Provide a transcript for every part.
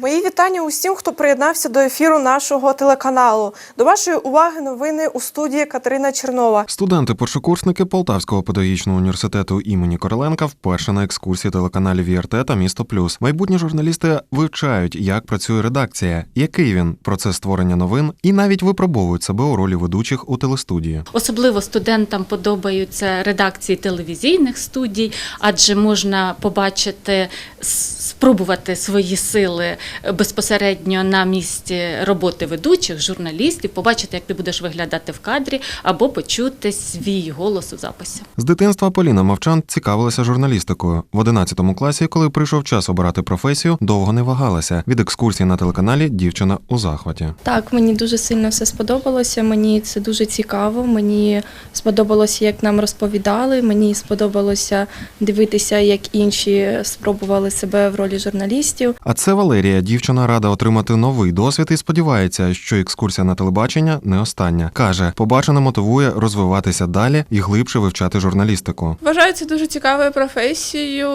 Мої вітання усім, хто приєднався до ефіру нашого телеканалу. До вашої уваги новини у студії Катерина Чернова. Студенти-першокурсники Полтавського педагогічного університету імені Короленка вперше на екскурсії телеканалів ВІРТ та Місто Плюс. Майбутні журналісти вивчають, як працює редакція, який він процес створення новин, і навіть випробовують себе у ролі ведучих у телестудії. Особливо студентам подобаються редакції телевізійних студій, адже можна побачити, спробувати свої сили безпосередньо на місці роботи ведучих, журналістів, побачити, як ти будеш виглядати в кадрі, або почути свій голос у записі. З дитинства Поліна Мовчан цікавилася журналістикою. В 11 класі, коли прийшов час обирати професію, довго не вагалася. Від екскурсії на телеканалі дівчина у захваті. Так, мені дуже сильно все сподобалося. Мені це дуже цікаво. Мені сподобалося, як нам розповідали. Мені сподобалося дивитися, як інші спробували себе в ролі журналістів. А це Валерія. Дівчина рада отримати новий досвід і сподівається, що екскурсія на телебачення не остання. каже, побачене мотивує розвиватися далі і глибше вивчати журналістику. Вважаю це дуже цікавою професією.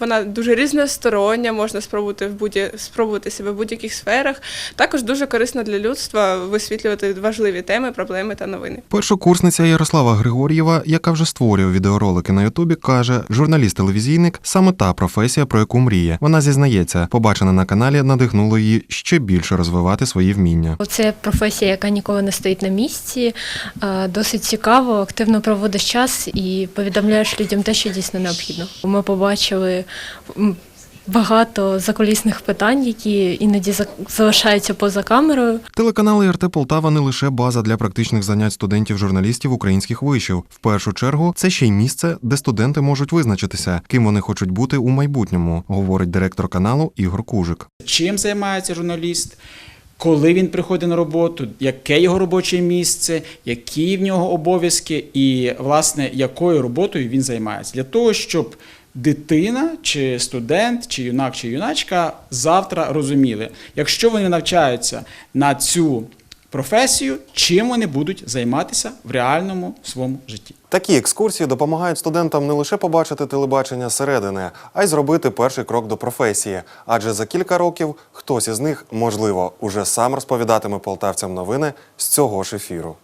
Вона дуже різностороння, можна спробувати в будь спробувати себе в будь-яких сферах. Також дуже корисна для людства висвітлювати важливі теми, проблеми та новини. Першокурсниця Ярослава Григор'єва, яка вже створює відеоролики на Ютубі, каже, журналіст-телевізійник саме та професія, про яку мріє. Вона зізнається, побачене на каналі надихнуло її ще більше розвивати свої вміння. Це професія, яка ніколи не стоїть на місці. Е, Досить цікаво, активно проводиш час і повідомляєш людям те, що дійсно необхідно. Ми побачили багато закулісних питань, які іноді залишаються поза камерою. Телеканали РТ Полтава не лише база для практичних занять студентів-журналістів українських вишів. В першу чергу це ще й місце, де студенти можуть визначитися, ким вони хочуть бути у майбутньому, говорить директор каналу Ігор Кужик. чим займається журналіст, коли він приходить на роботу, яке його робоче місце, які в нього обов'язки, і, власне, якою роботою він займається. Для того, щоб дитина, чи студент, чи юнак, чи юначка завтра розуміли, якщо вони навчаються на цю професію, чим вони будуть займатися в реальному своєму житті. Такі екскурсії допомагають студентам не лише побачити телебачення зсередини, а й зробити перший крок до професії. Адже за кілька років хтось із них, можливо, уже сам розповідатиме полтавцям новини з цього ж ефіру.